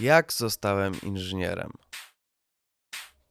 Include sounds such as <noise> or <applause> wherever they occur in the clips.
Jak zostałem inżynierem?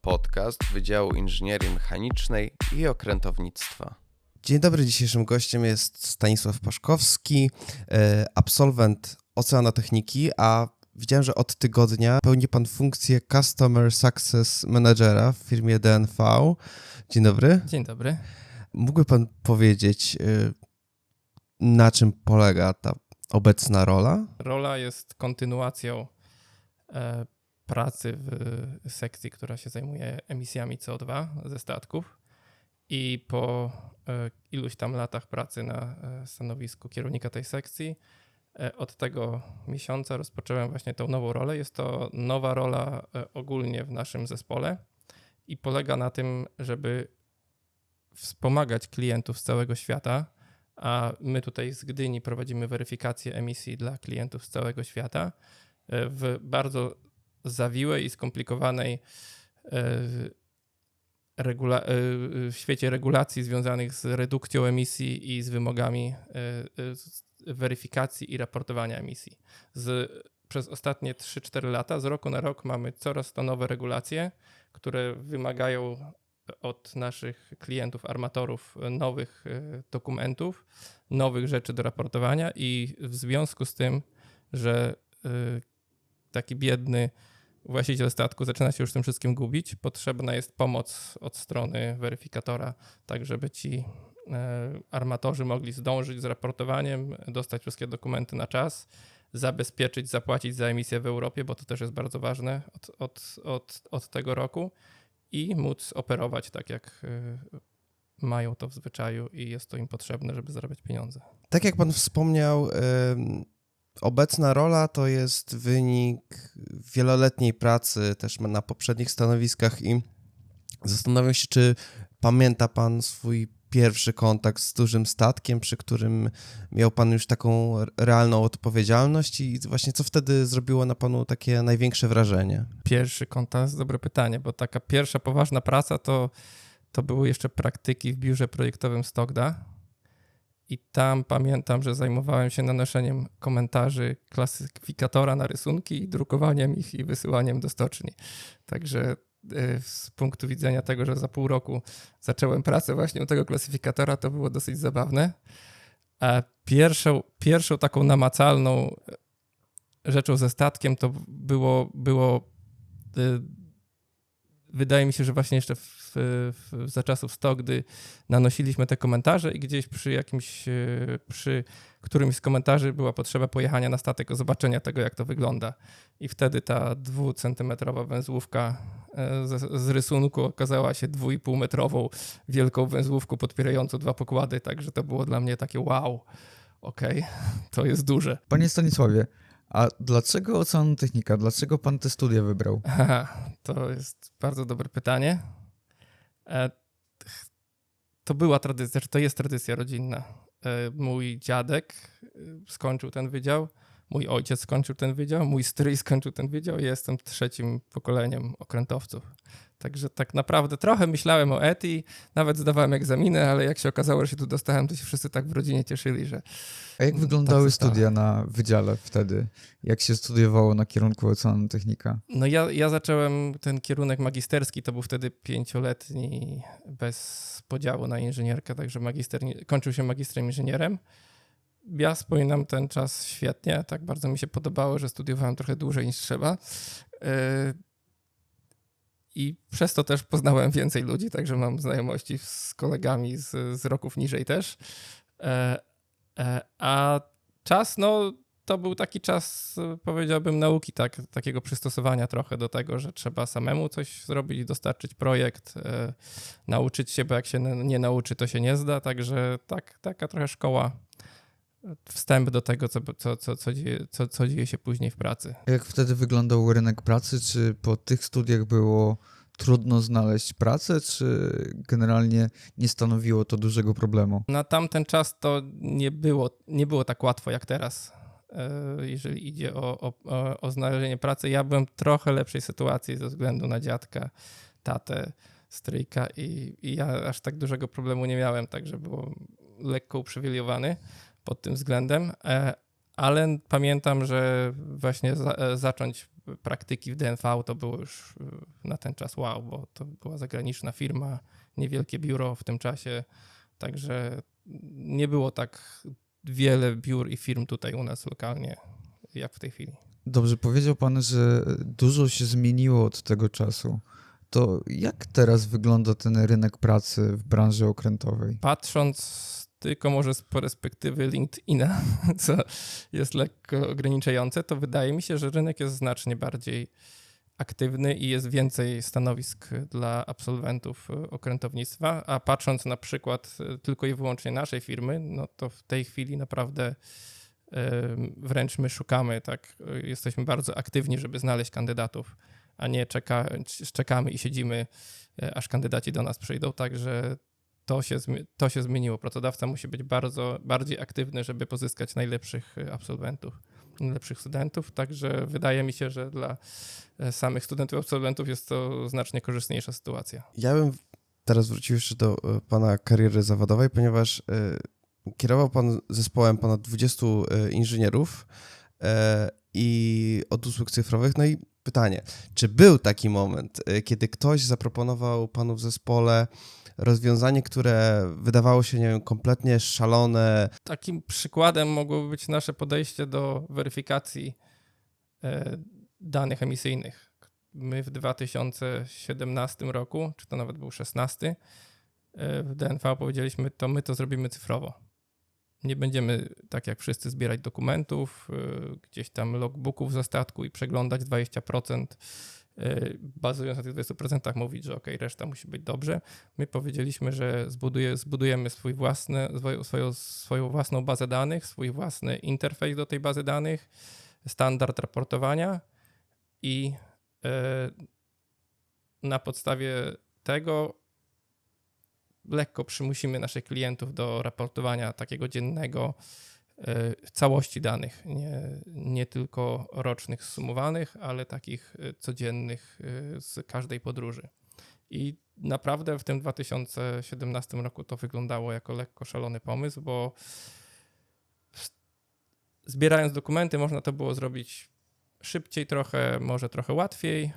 Podcast Wydziału Inżynierii Mechanicznej i Okrętownictwa. Dzień dobry, dzisiejszym gościem jest Stanisław Paszkowski, e, absolwent Oceanotechniki, a widziałem, że od tygodnia pełni pan funkcję Customer Success Managera w firmie DNV. Dzień dobry. Dzień dobry. Mógłby pan powiedzieć, e, na czym polega ta obecna rola? Rola jest kontynuacją pracy w sekcji, która się zajmuje emisjami CO2 ze statków. I po e, iluś tam latach pracy na e, stanowisku kierownika tej sekcji, e, od tego miesiąca rozpocząłem właśnie tą nową rolę. Jest to nowa rola e, ogólnie w naszym zespole i polega na tym, żeby wspomagać klientów z całego świata, a my tutaj z Gdyni prowadzimy weryfikację emisji dla klientów z całego świata e, w bardzo zawiłej i skomplikowanej e, regula- e, w świecie regulacji związanych z redukcją emisji i z wymogami e, e, weryfikacji i raportowania emisji. Z, przez ostatnie 3-4 lata, z roku na rok mamy coraz to nowe regulacje, które wymagają od naszych klientów, armatorów nowych e, dokumentów, nowych rzeczy do raportowania i w związku z tym, że e, taki biedny właściciel statku zaczyna się już tym wszystkim gubić, potrzebna jest pomoc od strony weryfikatora, tak żeby ci e, armatorzy mogli zdążyć z raportowaniem, dostać wszystkie dokumenty na czas, zabezpieczyć, zapłacić za emisję w Europie, bo to też jest bardzo ważne od, od, od, od tego roku i móc operować tak, jak y, mają to w zwyczaju i jest to im potrzebne, żeby zarabiać pieniądze. Tak jak pan wspomniał, obecna rola to jest wynik wieloletniej pracy też na poprzednich stanowiskach i zastanawiam się, czy pamięta pan swój pierwszy kontakt z dużym statkiem, przy którym miał pan już taką realną odpowiedzialność i właśnie co wtedy zrobiło na panu takie największe wrażenie? Pierwszy kontakt, dobre pytanie, bo taka pierwsza poważna praca to, to były jeszcze praktyki w biurze projektowym Stogda. I tam pamiętam, że zajmowałem się nanoszeniem komentarzy klasyfikatora na rysunki, drukowaniem ich i wysyłaniem do stoczni. Także y, z punktu widzenia tego, że za pół roku zacząłem pracę właśnie u tego klasyfikatora, to było dosyć zabawne. A pierwszą, pierwszą taką namacalną rzeczą ze statkiem to było, było y, wydaje mi się, że właśnie jeszcze w, w, za czasów sto, gdy nanosiliśmy te komentarze i gdzieś przy jakimś, y, przy którymś z komentarzy była potrzeba pojechania na statek, zobaczenia tego, jak to wygląda. I wtedy ta dwucentymetrowa węzłówka e, z, z rysunku okazała się dwójpółmetrową wielką węzłówką podpierającą dwa pokłady, także to było dla mnie takie wow, okej, to jest duże. Panie Stanisławie, a dlaczego oceanotechnika? Dlaczego pan te studia wybrał? Aha, to jest bardzo dobre pytanie. E, To była tradycja, to jest tradycja rodzinna. E, Mój dziadek e, skończył ten wydział, mój ojciec skończył ten wydział, mój stryj skończył ten wydział i jestem trzecim pokoleniem okrętowców. Także tak naprawdę trochę myślałem o ETI, nawet zdawałem egzaminy, ale jak się okazało, że się tu dostałem, to się wszyscy tak w rodzinie cieszyli, że A jak Tak wyglądały zostało. studia na wydziale wtedy? Jak się studiowało na kierunku oceanotechnika? No ja, ja zacząłem ten kierunek magisterski, to był wtedy pięcioletni bez podziału na inżynierkę, także magister, kończył się magistrem inżynierem. Ja wspominam ten czas świetnie, tak bardzo mi się podobało, że studiowałem trochę dłużej niż trzeba. Yy, I przez to też poznałem więcej ludzi, także mam znajomości z kolegami z, z roków niżej też. E, e, A czas, no to był taki czas, powiedziałbym, nauki, tak, takiego przystosowania trochę do tego, że trzeba samemu coś zrobić, dostarczyć projekt, nauczyć się, bo jak się nie nauczy, to się nie zda. Także tak, taka trochę szkoła, wstęp do tego, co, co, co, co, dzieje, co, co dzieje się później w pracy. Jak wtedy wyglądał rynek pracy? Czy po tych studiach było trudno znaleźć pracę, czy generalnie nie stanowiło to dużego problemu? Na tamten czas to nie było, nie było tak łatwo jak teraz, e, jeżeli idzie o, o, o, o znalezienie pracy. Ja byłem w trochę lepszej sytuacji ze względu na dziadka, tatę, stryjka i, i ja aż tak dużego problemu nie miałem, także było lekko uprzywilejowany pod tym względem. E, Ale pamiętam, że właśnie za, e, zacząć praktyki w DNV to było już y, na ten czas wow, bo to była zagraniczna firma, niewielkie biuro w tym czasie, także nie było tak wiele biur i firm tutaj u nas lokalnie, jak w tej chwili. Dobrze, powiedział pan, że dużo się zmieniło od tego czasu. To jak teraz wygląda ten rynek pracy w branży okrętowej? Patrząc tylko może z perspektywy LinkedIna, <laughs> co jest lekko ograniczające, to wydaje mi się, że rynek jest znacznie bardziej aktywny i jest więcej stanowisk dla absolwentów okrętownictwa, a patrząc na przykład tylko i wyłącznie naszej firmy, no to w tej chwili naprawdę wręcz my szukamy, tak, jesteśmy bardzo aktywni, żeby znaleźć kandydatów, a nie czeka, czekamy i siedzimy, e, aż kandydaci do nas przyjdą, także to się, to się zmieniło. Pracodawca musi być bardzo, bardziej aktywny, żeby pozyskać najlepszych e, absolwentów, najlepszych studentów. Także wydaje mi się, że dla e, samych studentów, absolwentów jest to znacznie korzystniejsza sytuacja. Ja bym teraz wrócił jeszcze do pana kariery zawodowej, ponieważ kierował pan zespołem ponad 20 e, inżynierów i od usług cyfrowych. No i pytanie, czy był taki moment, e, kiedy ktoś zaproponował panu w zespole rozwiązanie, które wydawało się, nie wiem, kompletnie szalone, Takim przykładem mogłoby być nasze podejście do weryfikacji e, danych emisyjnych. My w 2017 roku, czy to nawet był 16, e, w DNV powiedzieliśmy, to my to zrobimy cyfrowo. Nie będziemy tak jak wszyscy zbierać dokumentów, e, gdzieś tam logbooków ze statku i przeglądać 20%, e, bazując na tych 20% mówić, że ok, reszta musi być dobrze. My powiedzieliśmy, że zbuduje, zbudujemy swój własny, swoją, swoją, własną bazę danych, swój własny interfejs do tej bazy danych, standard raportowania i e, na podstawie tego lekko przymusimy naszych klientów do raportowania takiego dziennego e, całości danych, nie, nie tylko rocznych sumowanych, ale takich e, codziennych e, z każdej podróży. I naprawdę w tym 2017 roku to wyglądało jako lekko szalony pomysł, bo zbierając dokumenty można to było zrobić szybciej trochę, może trochę łatwiej,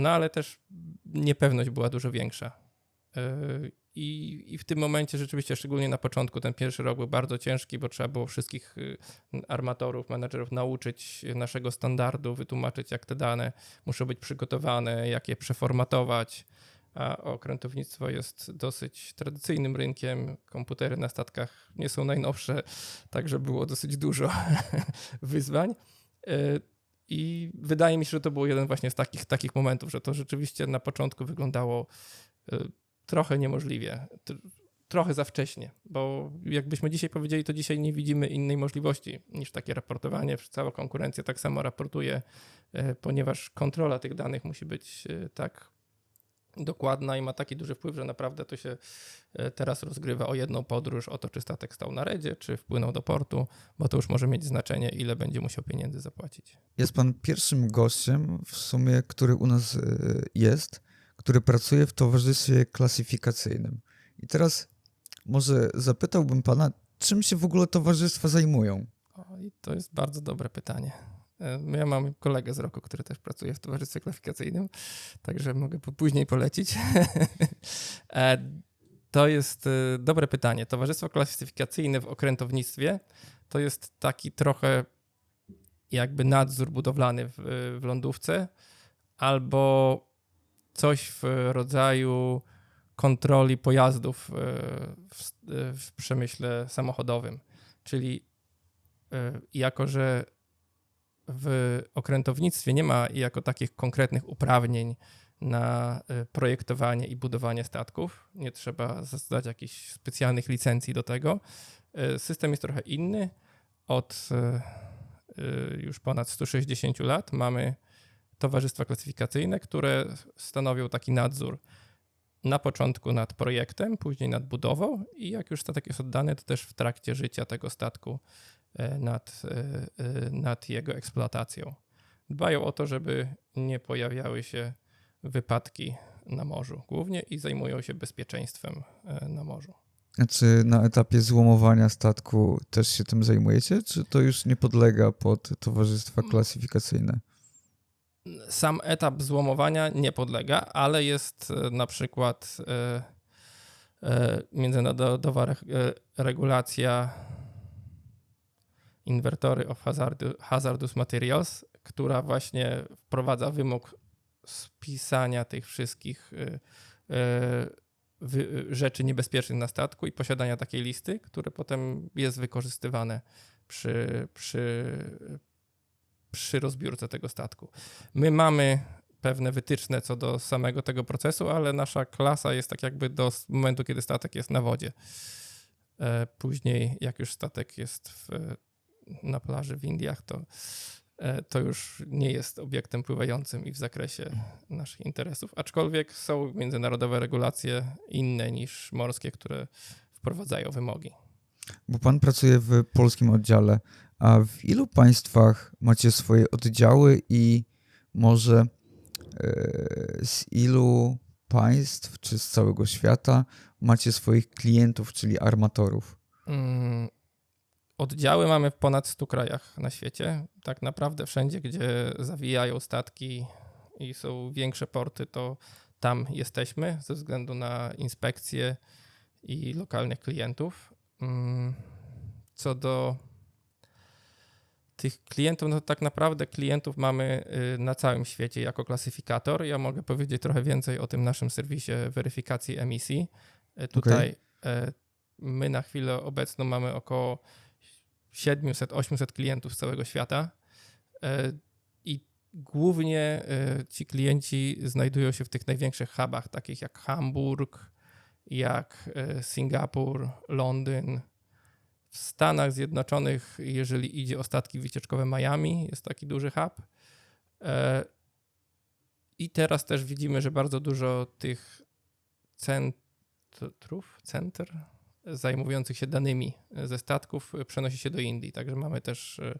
no ale też niepewność była dużo większa. I, I w tym momencie rzeczywiście, szczególnie na początku, ten pierwszy rok był bardzo ciężki, bo trzeba było wszystkich y, armatorów, menedżerów nauczyć naszego standardu, wytłumaczyć, jak te dane muszą być przygotowane, jak je przeformatować. A okrętownictwo jest dosyć tradycyjnym rynkiem. Komputery na statkach nie są najnowsze, także było dosyć dużo <laughs> wyzwań. Y, I wydaje mi się, że to był jeden właśnie z takich, takich momentów, że to rzeczywiście na początku wyglądało y, trochę niemożliwie, tr- trochę za wcześnie, bo jakbyśmy dzisiaj powiedzieli, to dzisiaj nie widzimy innej możliwości niż takie raportowanie. Cała konkurencja tak samo raportuje, y, ponieważ kontrola tych danych musi być y, tak dokładna i ma taki duży wpływ, że naprawdę to się e, teraz rozgrywa o jedną podróż, o to czy statek stał na redzie, czy wpłynął do portu, bo to już może mieć znaczenie, ile będzie musiał pieniędzy zapłacić. Jest pan pierwszym gościem w sumie, który u nas jest, który pracuje w towarzystwie klasyfikacyjnym. I teraz może zapytałbym pana, czym się w ogóle towarzystwa zajmują? I to jest bardzo dobre pytanie. E, Ja mam kolegę z roku, który też pracuje w towarzystwie klasyfikacyjnym, także mogę później polecić. <laughs> E, To jest e, dobre pytanie. Towarzystwo klasyfikacyjne w okrętownictwie to jest taki trochę jakby nadzór budowlany w, w lądówce albo coś w rodzaju kontroli pojazdów e, w, w przemyśle samochodowym. Czyli e, jako, że w okrętownictwie nie ma jako takich konkretnych uprawnień na e, projektowanie i budowanie statków. Nie trzeba zdać jakichś specjalnych licencji do tego. E, System jest trochę inny. Od e, e, już ponad 160 lat mamy towarzystwa klasyfikacyjne, które stanowią taki nadzór na początku nad projektem, później nad budową i jak już statek jest oddany, to też w trakcie życia tego statku e, nad, e, e, nad jego eksploatacją. Dbają o to, żeby nie pojawiały się wypadki na morzu głównie i zajmują się bezpieczeństwem na morzu. A Czy na etapie złomowania statku też się tym zajmujecie, czy to już nie podlega pod towarzystwa klasyfikacyjne? Sam etap złomowania nie podlega, ale jest e, na przykład e, e, międzynarodowa re, regulacja Inventory of Hazardous Materials, która właśnie wprowadza wymóg spisania tych wszystkich rzeczy niebezpiecznych na statku i posiadania takiej listy, które potem jest wykorzystywane przy, przy, przy rozbiórce tego statku. My mamy pewne wytyczne co do samego tego procesu, ale nasza klasa jest tak jakby do momentu, kiedy statek jest na wodzie. E, Później, jak już statek jest w, na plaży w Indiach, to, e, to już nie jest obiektem pływającym i w zakresie naszych interesów. Aczkolwiek są międzynarodowe regulacje inne niż morskie, które wprowadzają wymogi. Bo pan pracuje w polskim oddziale, a w ilu państwach macie swoje oddziały i może e, z ilu państw czy z całego świata macie swoich klientów, czyli armatorów? Mm, Oddziały mamy w ponad 100 krajach na świecie. Tak naprawdę wszędzie, gdzie zawijają statki i są większe porty, to tam jesteśmy ze względu na inspekcje i lokalnych klientów. Mm, Co do tych klientów, no tak naprawdę klientów mamy y, na całym świecie jako klasyfikator. Ja mogę powiedzieć trochę więcej o tym naszym serwisie weryfikacji emisji. Y, Tutaj e, my na chwilę obecną mamy około 700-800 klientów z całego świata E, i głównie ci klienci znajdują się w tych największych hubach, takich jak Hamburg, jak Singapur, Londyn. W Stanach Zjednoczonych, jeżeli idzie o statki wycieczkowe Miami, jest taki duży hub. E, I teraz też widzimy, że bardzo dużo tych centrów, center zajmujących się danymi ze statków przenosi się do Indii. Także mamy też e,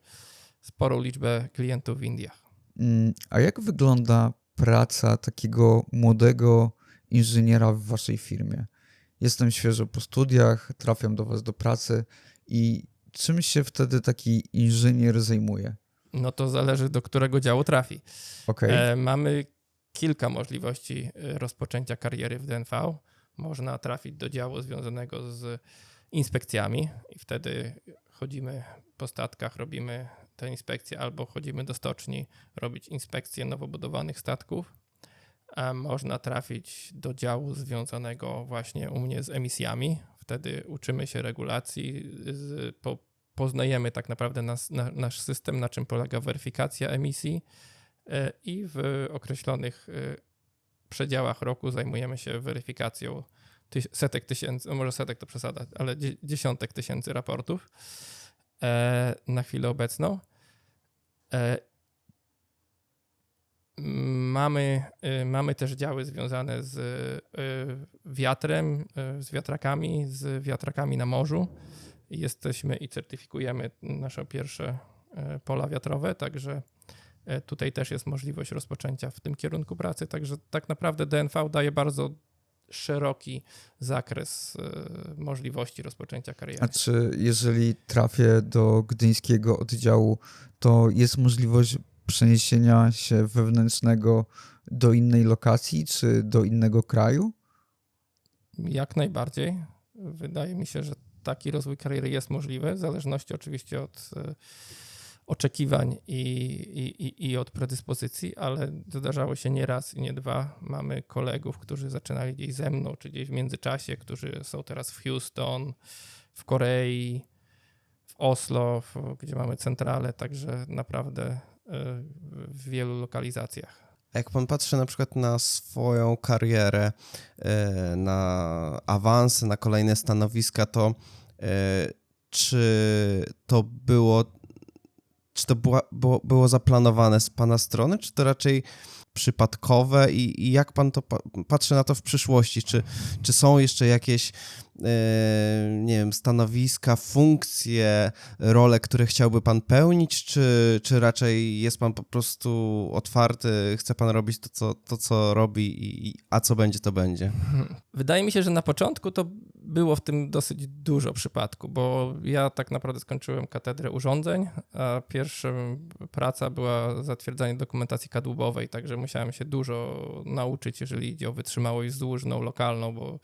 sporą liczbę klientów w Indiach. Mm, A jak wygląda praca takiego młodego inżyniera w waszej firmie? Jestem świeżo po studiach, trafiam do was do pracy i czym się wtedy taki inżynier zajmuje? No to zależy, do którego działu trafi. Okej, E, mamy kilka możliwości e, rozpoczęcia kariery w DNV. Można trafić do działu związanego z inspekcjami i wtedy chodzimy po statkach, robimy te inspekcje, albo chodzimy do stoczni robić inspekcje nowo budowanych statków. A można trafić do działu związanego właśnie u mnie z emisjami. Wtedy uczymy się regulacji, z, po, poznajemy tak naprawdę nas, na, nasz system, na czym polega weryfikacja emisji e, i w określonych e, przedziałach roku zajmujemy się weryfikacją setek tysięcy, no może setek to przesada, ale dzie, dziesiątek tysięcy raportów e, na chwilę obecną. Mamy, e, mamy też działy związane z e, wiatrem, e, z wiatrakami, z wiatrakami na morzu. Jesteśmy i certyfikujemy nasze pierwsze pola wiatrowe, także tutaj też jest możliwość rozpoczęcia w tym kierunku pracy. Także tak naprawdę DNV daje bardzo szeroki zakres możliwości rozpoczęcia kariery. a czy jeżeli trafię do gdyńskiego oddziału, to jest możliwość przeniesienia się wewnętrznego do innej lokacji czy do innego kraju? Jak najbardziej. Wydaje mi się, że taki rozwój kariery jest możliwy, w zależności oczywiście od e, oczekiwań i, i, i- od predyspozycji, ale zdarzało się nie raz i nie dwa. Mamy kolegów, którzy zaczynali gdzieś ze mną, czy gdzieś w międzyczasie, którzy są teraz w Houston, w Korei, w Oslo, gdzie mamy centralę, także naprawdę w wielu lokalizacjach. Jak pan patrzy na przykład na swoją karierę, e, na awansy, na kolejne stanowiska, to e, czy to było, czy to było, było zaplanowane z pana strony, czy to raczej przypadkowe i, i jak pan to pa, patrzy na to w przyszłości? Czy, czy są jeszcze jakieś, e, nie wiem, stanowiska, funkcje, role, które chciałby pan pełnić, czy, czy raczej jest pan po prostu otwarty, chce pan robić to, co, to, co robi, i, a co będzie, to będzie? Wydaje mi się, że na początku to było w tym dosyć dużo przypadku, bo ja tak naprawdę skończyłem katedrę urządzeń, a pierwsza praca była zatwierdzanie dokumentacji kadłubowej, także musiałem się dużo nauczyć, jeżeli idzie o wytrzymałość zdłużną, lokalną, bo,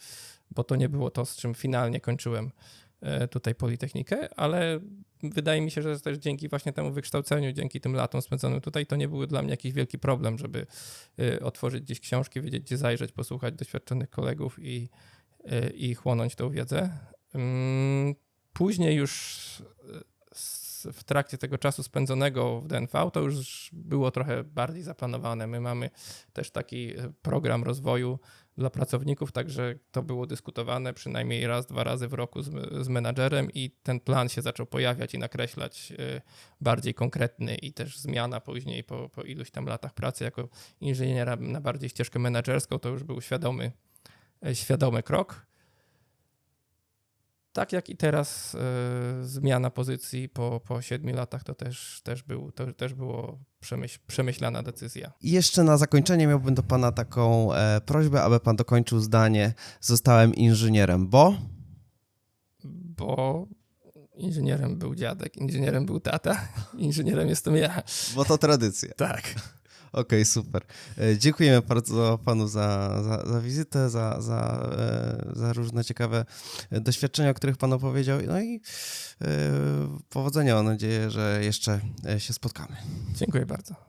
bo to nie było to, z czym finalnie kończyłem e, tutaj Politechnikę, ale wydaje mi się, że też dzięki właśnie temu wykształceniu, dzięki tym latom spędzonym tutaj, to nie był dla mnie jakiś wielki problem, żeby y, otworzyć gdzieś książki, wiedzieć gdzie zajrzeć, posłuchać doświadczonych kolegów i, y, i chłonąć tą wiedzę. Ym, Później już w trakcie tego czasu spędzonego w DNV to już było trochę bardziej zaplanowane. My mamy też taki program rozwoju dla pracowników, także to było dyskutowane przynajmniej raz, dwa razy w roku z, z menadżerem i ten plan się zaczął pojawiać i nakreślać y, bardziej konkretny i też zmiana później po, po iluś tam latach pracy jako inżyniera na bardziej ścieżkę menedżerską, to już był świadomy, e, świadomy krok. Tak jak i teraz e, zmiana pozycji po, po siedmiu latach to też, też, był, to też było przemyśl, przemyślana decyzja. I jeszcze na zakończenie miałbym do pana taką e, prośbę, aby pan dokończył zdanie. Zostałem inżynierem, bo... Bo inżynierem był dziadek, inżynierem był tata, <laughs> inżynierem jestem ja. Bo to tradycja. Tak. Okej, super. E, Dziękujemy bardzo panu za, za, za wizytę, za, za, e, za różne ciekawe e, doświadczenia, o których pan opowiedział. No i powodzenia. Mam nadzieję, że jeszcze się spotkamy. Dziękuję bardzo.